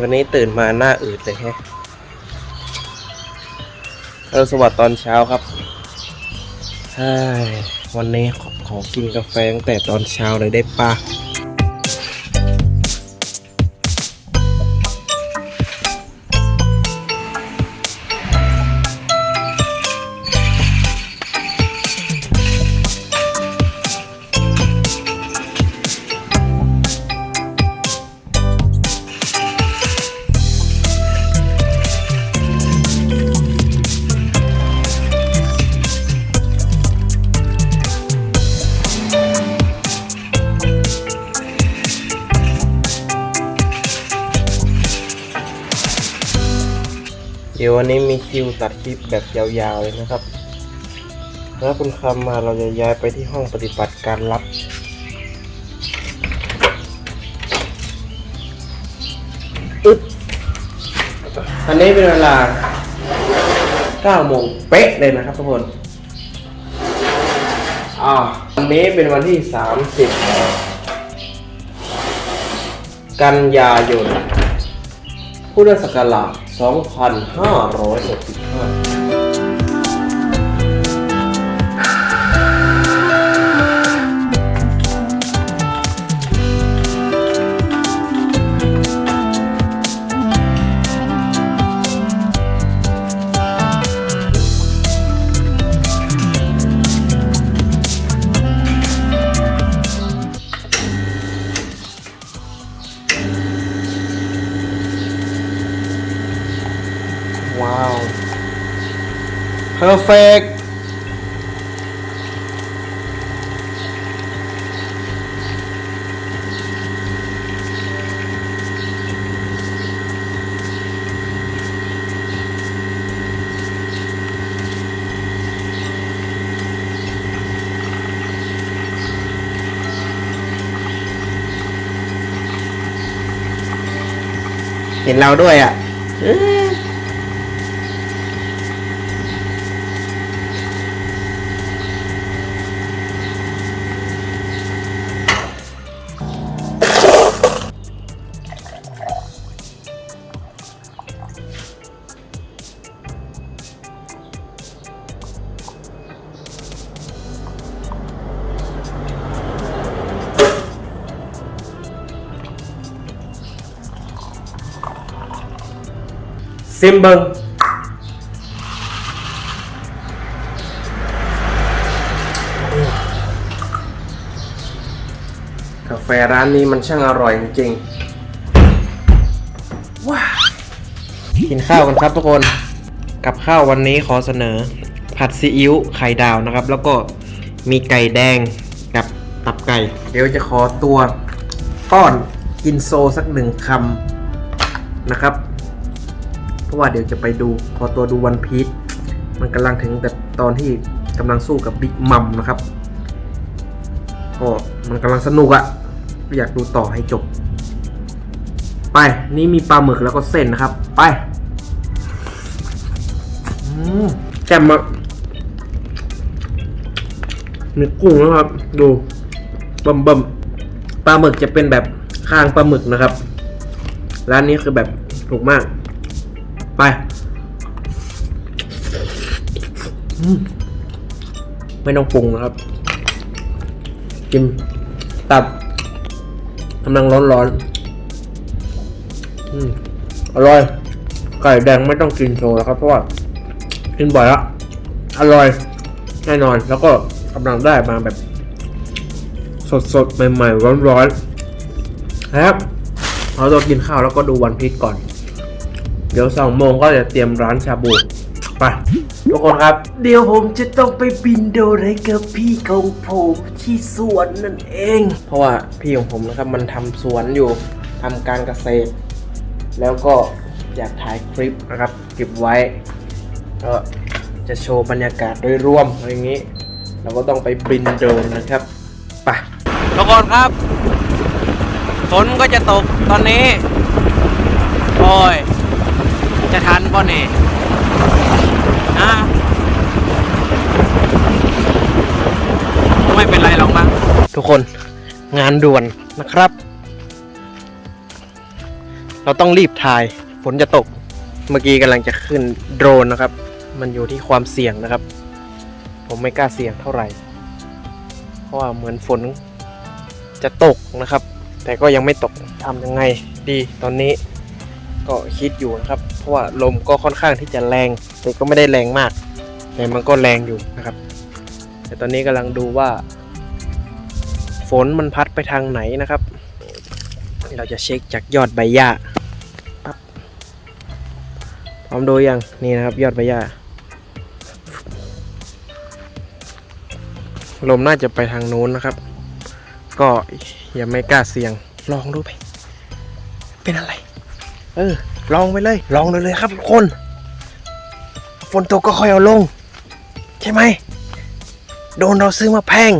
วันนี้ตื่นมาหน้าอืดเลยแฮะเออสวัสดีตอนเช้าครับใช่วันนี้ขอขอกินกาแฟตั้งแต่ตอนเช้าเลยได้ปะ ดี๋ยววันนี้มีคิวตัดคลิปแบบยาวๆเลยนะครับถ้าคุณคำมาเราจะย้ายไปที่ห้องปฏิบัติการลับ อึดอันนี้เป็นเวลา9โมงเป๊ะเลยนะครับทุกคนอ่าวันนี้เป็นวันที่ 30 กันยายน พุทธศักราช 2565 perfect เห็นเราด้วยอะ ซิมเบิงกาแฟร้านนี้มันช่างอร่อยจริงๆว้ากินข้าวกันครับทุกคน กับข้าววันนี้ขอเสนอ ผัดซีอิ๊วไข่ดาวนะครับ แล้วก็มีไก่แดงกับตับไก่ เดี๋ยวจะขอตัวป้อนกินโซสักหนึ่งคำนะครับ ราะว่าเดี๋ยวจะไปดูขอตัวดูวันพีชมันกำลังถึงแต่ตอนที่กำลังสู้กับบิ๊กมัมนะครับก็มันกำลังสนุกอะอยากดูต่อให้จบ ไปนี่มีปลาหมึกแล้วก็เส้นนะครับ ไปแจ่มอะมีกุ้งนะครับ ดูบิ่มบิ่มปลาหมึกจะเป็นแบบข้างปลาหมึกนะครับ ร้านนี้คือแบบถูกมาก ไปไม่ต้องปรุงนะครับ กินตับกำลังร้อนร้อนๆอร่อย ไก่แดงไม่ต้องกินโชว์แล้วครับ เพราะว่ากินบ่อยแล้วอร่อย แน่นอนแล้วก็กำลังได้มาแบบ สดๆ ใหม่ๆ ร้อนๆนะครับเราต้องกินข้าวแล้วก็ดูวันพีชก่อน เดี๋ยวสองโมงก็จะเตรียมร้านชาบูไปทุกคนครับ เดี๋ยวผมจะต้องไปบินโดรนให้กับพี่ของผมที่สวนนั่นเอง เพราะว่าพี่ของผมนะครับมันทำสวนอยู่ทำการเกษตร แล้วก็อยากถ่ายคลิปนะครับ เก็บไว้ ก็จะโชว์บรรยากาศโดยรวมอะไรอย่างนี้ เราก็ต้องไปบินโดรนนะครับไปทุกคนครับ ฝนก็จะตกตอนนี้ โอ้ย จะทันป่ะเนี่ยนะไม่เป็นไรหรอกมั้งทุกคนงานด่วนนะครับ เราต้องรีบถ่ายฝนจะตก เมื่อกี้กำลังจะขึ้นโดรนนะครับ มันอยู่ที่ความเสี่ยงนะครับ ผมไม่กล้าเสี่ยงเท่าไหร่ เพราะว่าเหมือนฝนจะตกนะครับ แต่ก็ยังไม่ตกทำยังไงดีตอนนี้ก็คิดอยู่นะครับ เพราะว่าลมก็ค่อนข้างที่จะแรง แต่ก็ไม่ได้แรงมาก แต่มันก็แรงอยู่นะครับ แต่ตอนนี้กำลังดูว่า ฝนมันพัดไปทางไหนนะครับ เราจะเช็คจากยอดใบหญ้าปั๊บพร้อมดูยังนี่นะครับ ยอดใบหญ้าลมน่าจะไปทางนู้นนะครับ ก็อย่าไม่กล้าเสี่ยงลองดูไป เป็นอะไร เออ ลองไปเลย ลองเลยเลยครับทุกคน ฝนตกก็ค่อยเอาลง ใช่ไหม โดนเราซื้อมาแพง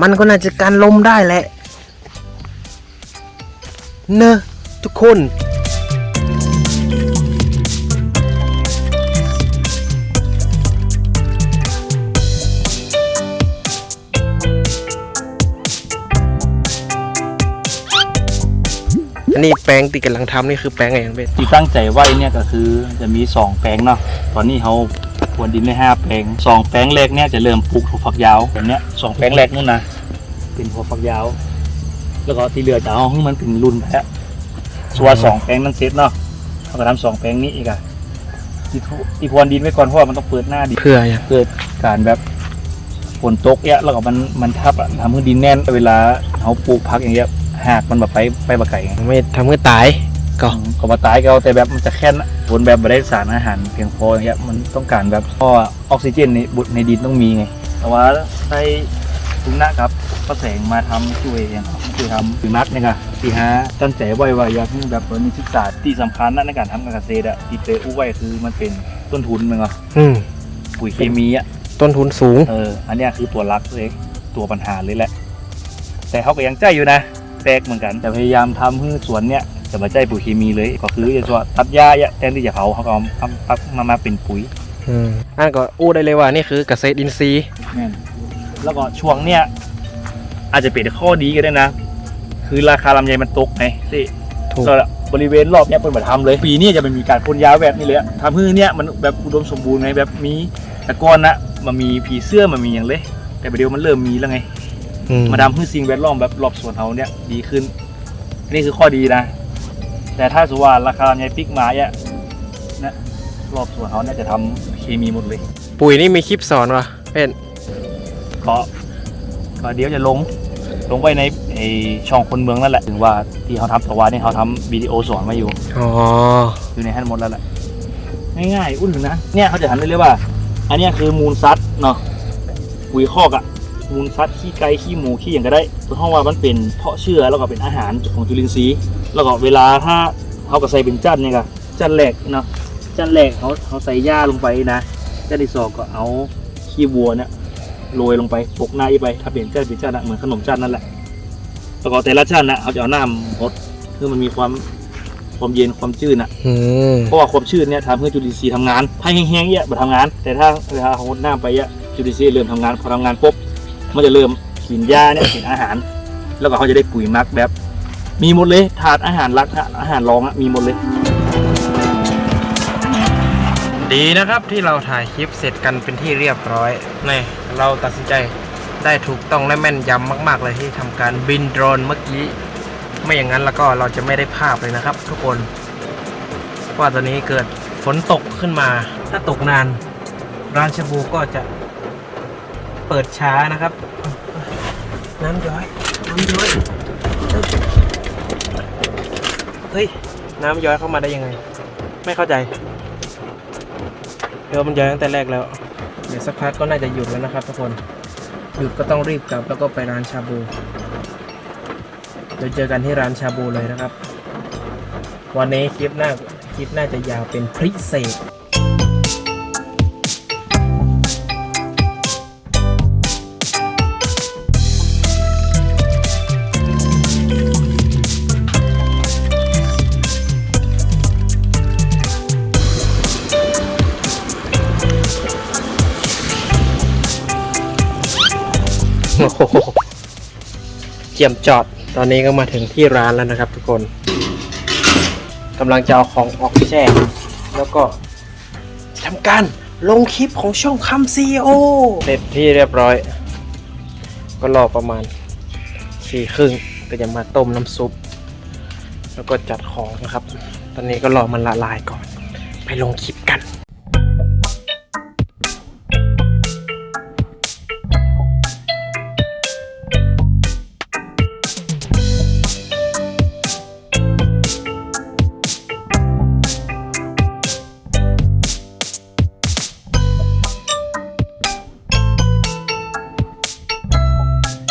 มันก็น่าจะกันลมได้แหละ เนอะทุกคน อันนี้แป้งที่กำลังทำนี่คือแป้งอะไรอย่างเบสที่ตั้งใจไว้เนี่ยก็คือจะมีสองแปลงเนาะตอนนี้เขาพรวนดินได้ห้าแปลงสองแปลงแรกเนี่ยจะเริ่มปลูกถั่วฝักยาวแบบเนี้ยสองแปลงแรกนู่นนะเป็นถั่วฝักยาว แล้วก็ที่เหลือจะเอาให้มันเป็นรุ่นแพะส่วนสองแปลงนั้นเสร็จเนาะเขาก็ทำสองแปลงนี้อีกอะที่ทุที่พรวนดินไว้ก่อนเพราะว่ามันต้องเปิดหน้าดินเพื่ออย่างเกิดการแบบฝนตกเนี่ยแล้วก็มันมันทับอะทำให้ดินแน่นเวลาเขาปลูกพักอย่างเงี้ย หากมันแบบไปไปบะไก่ไงไม่ทำให้ตาย ก็ก็มาตายก็เอาแต่แบบมันจะแค่นผลแบบไม่ได้สารอาหารเพียงพออย่างเงี้ยมันต้องการแบบเพราะว่าออกซิเจนในบุในดินต้องมีไง แต่ว่าได้ทุนนะครับก็แสงมาทำช่วยอย่างครับช่วยทำถึงนักเนี่ยค่ะที่ฮะตั้งใจไว้ว่าอยากให้แบบว่ามีศึกษาที่สำคัญนะในการทำการเกษตรอะที่เปอู้ไว้คือมันเป็นต้นทุนมันก็อืมปุ๋ยเคมีอะต้นทุนสูงเอออันเนี้ยคือตัวรักเลยตัวปัญหาเลยแหละ แต่เขาก็ยังใจอยู่นะ แปลกเหมือนกัน แต่พยายามทำให้สวนเนี้ยจะมาใจปุ๋ยเคมีเลย ก็คือจะว่าตัดหญ้าแทนที่จะเผาเขาก็เอาเอาเอามามาเป็นปุ๋ยอืมอันก็อู้ได้เลยว่านี่คือเกษตรอินทรีย์แม่นแล้วก็ช่วงเนี้ยอาจจะเป็นข้อดีก็ได้นะ คือราคาลำไยมันตกไงที่ถูกก็บริเวณรอบเนี้ยเป็นแบบทำเลย ปีนี้จะเป็นมีการพ่นยาแบบนี้เลยอะทำให้เนี้ยมันแบบอุดมสมบูรณ์ไงแบบมีแต่ก่อนนะมันมีผีเสื้อมันมีอย่างเลย แต่ประเดี๋ยวมันเริ่มมีแล้วไง อืมาทำให้สิ่งแวดล้อมแบบรอบสวนเขาเนี่ยดีขึ้น อันนี้คือข้อดีนะ แต่ถ้าสมมุติว่าราคาลำไยปิกมาเนี่ยนะรอบสวนเขาเนี่ยจะทำเคมีหมดเลยปุ๋ยนี่มีคลิปสอนวะเป็นก็ก็เดี๋ยวจะลง ลงไว้ในไอช่องคนเมืองนั่นแหละ ถึงว่าที่เขาทำสวานี่เขาทำวิดีโอสอนมาอยู่ อ๋อ อยู่ในแฮนด์หมดแล้วแหละง่ายๆอุ่นถึงนะ เนี่ยเขาจะทำได้เลยว่า อันเนี้ยคือมูลซัดเนาะปุ๋ยคอกอะ มูลซัดขี้ไก่ขี้หมูขี้อย่างก็ได้เพราะว่ามันเป็นเพาะเชื้อแล้วก็เป็นอาหารของจุลินทรีย์ แล้วก็เวลาถ้าเขาก็ใส่เป็นจันเนี่ยก็จันแรกเนาะจันแรกเขาเขาใส่หญ้าลงไปนะจันที่สองก็เอาขี้วัวเนี่ยโรยลงไปปกหน้าอีไปถ้าเป็นจันเป็นจันอะเหมือนขนมจันนั่นแหละแล้วก็แต่ละจันนะเขาจะเอาน้ำพดคือมันมีความความเย็นความจืดอะอืมเพราะว่าความชื้นเนี่ยทำให้จุลินทรีย์ทำงานถ้าแห้งๆเนี่ยมาทำงาน แต่ถ้าเวลาเขาหน้าไปเนี่ยจุลินทรีย์เริ่มทำงานพอทำงานปุ๊บ มันจะเริ่มกินหญ้าเนี่ยกินอาหาร แล้วก็เขาจะได้ปุ๋ยมักแบบ มีหมดเลยถาดอาหารรักอาหารรองอะมีหมดเลย ดีนะครับที่เราถ่ายคลิปเสร็จกันเป็นที่เรียบร้อยนี่เราตัดสินใจได้ถูกต้องและแม่นยำมาก ๆ เลยที่ทำการบินโดรนเมื่อกี้ ไม่อย่างนั้นแล้วก็เราจะไม่ได้ภาพเลยนะครับ ทุกคนว่าตอนนี้เกิดฝนตกขึ้นมา ถ้าตกนานร้านชาบูก็จะ เปิดช้านะครับ น้ำย้อย น้ำย้อย เฮ้ย น้ำย้อยเข้ามาได้ยังไง ไม่เข้าใจ เดี๋ยวมันย้อยตั้งแต่แรกแล้ว เดี๋ยวสักพักก็น่าจะหยุดแล้วนะครับทุกคน หยุดก็ต้องรีบกลับแล้วก็ไปร้านชาบู เดี๋ยวเจอกันที่ร้านชาบูเลยนะครับ วันนี้คลิปหน้าคลิปน่าจะยาวเป็นพิเศษ เจียมจอด ตอนนี้ก็มาถึงที่ร้านแล้วนะครับ ทุกคนกำลังจะเอาของออกแช่แล้วก็ทำการลงคลิปของช่องคำซีโอเสร็จที่เรียบร้อย ก็รอประมาณสี่ครึ่งก็จะมาต้มน้ำซุป แล้วก็จัดของนะครับ ตอนนี้ก็รอมันละลายก่อน ไปลงคลิปกัน